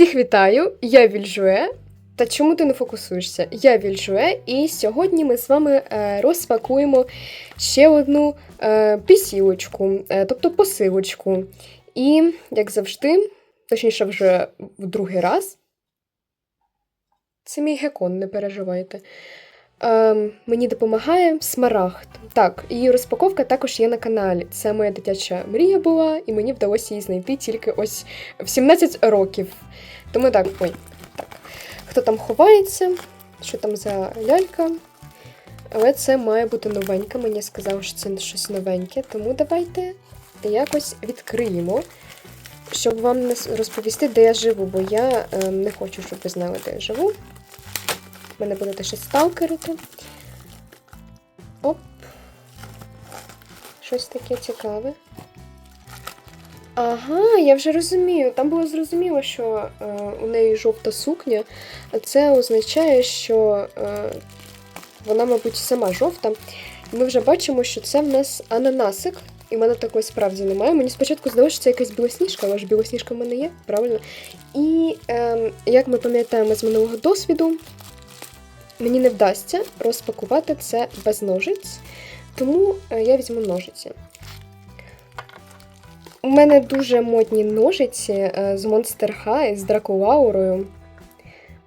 Всіх вітаю! Я Вільжуе. Та чому ти не фокусуєшся? Я Вільжуе, і сьогодні ми з вами е, розпакуємо ще одну е, пісілочку, е, тобто посилочку. І, як завжди, точніше, вже в другий раз. Це мій гекон, не переживайте. Е, мені допомагає Смарагд. Так, її розпаковка також є на каналі. Це моя дитяча мрія була, і мені вдалося її знайти тільки ось в 17 років. Тому так, ой, так. Хто там ховається? Що там за лялька? Але це має бути новенька. Мені сказали, що це щось новеньке. Тому давайте якось відкриємо, щоб вам розповісти, де я живу, бо я е, не хочу, щоб ви знали, де я живу. Мене будете ще сталкерити. Оп. Щось таке цікаве. Ага, я вже розумію. Там було зрозуміло, що е, у неї жовта сукня, це означає, що е, вона, мабуть, сама жовта. І ми вже бачимо, що це в нас ананасик. І в мене такої справді немає. Мені спочатку здалося, що це якась білосніжка, але ж білосніжка в мене є, правильно? І е, як ми пам'ятаємо з минулого досвіду, мені не вдасться розпакувати це без ножиць, тому е, я візьму ножиці. У мене дуже модні ножиці е, з Monster High, з Дракулаурою.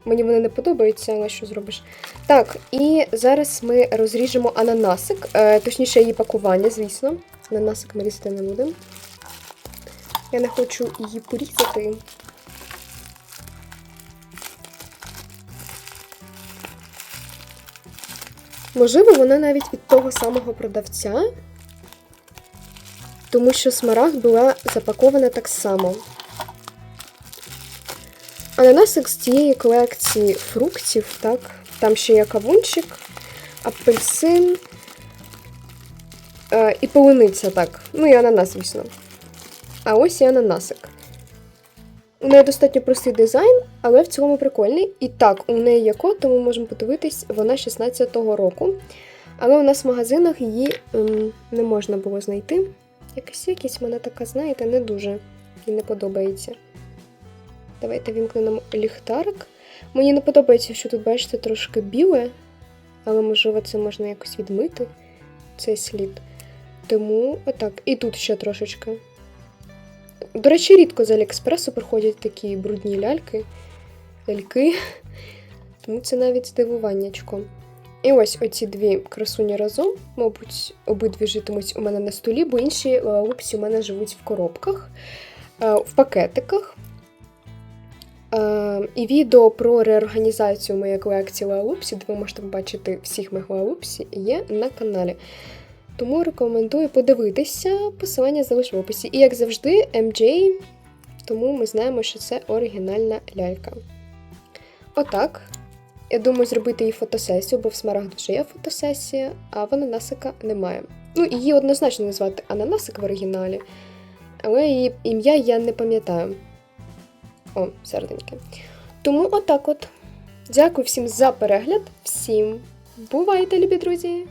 Мені вони не подобаються, але що зробиш? Так, і зараз ми розріжемо ананасик, е, точніше, її пакування, звісно. Ананасик ми різати не будемо. Я не хочу її порізати. Можливо, вона навіть від того самого продавця, тому що смарагд була запакована так само. Ананасик з цієї колекції фруктів, так? Там ще є кавунчик, апельсин е, і полуниця, так. Ну і ананас, звісно. А ось і ананасик. У неї достатньо простий дизайн, але в цілому прикольний. І так, у неї є код, тому можемо подивитись, вона 16-го року. Але у нас в магазинах її ем, не можна було знайти. Якась якість вона така, знаєте, не дуже їй не подобається. Давайте вімкнемо ліхтарик. Мені не подобається, що тут, бачите, трошки біле, але можливо це можна якось відмити, цей слід. Тому отак. І тут ще трошечки. До речі, рідко з Аліекспресу приходять такі брудні ляльки, ляльки. Тому це навіть здивуваннячко. І ось оці дві красуні разом, мабуть, обидві житимуть у мене на столі, бо інші лупсі у мене живуть в коробках, е, в пакетиках. Е, І відео про реорганізацію моєї колекції Лалупсі, де ви можете побачити всіх моїх Лалупсі, є на каналі. Тому рекомендую подивитися, посилання залишу в описі. І як завжди, MJ, тому ми знаємо, що це оригінальна лялька. Отак. Я думаю, зробити їй фотосесію, бо в Смарагд вже є фотосесія, а в ананасика немає. Ну, її однозначно назвати ананасик в оригіналі, але її ім'я я не пам'ятаю. О, серденьке. Тому отак от. Дякую всім за перегляд. Всім бувайте, любі друзі!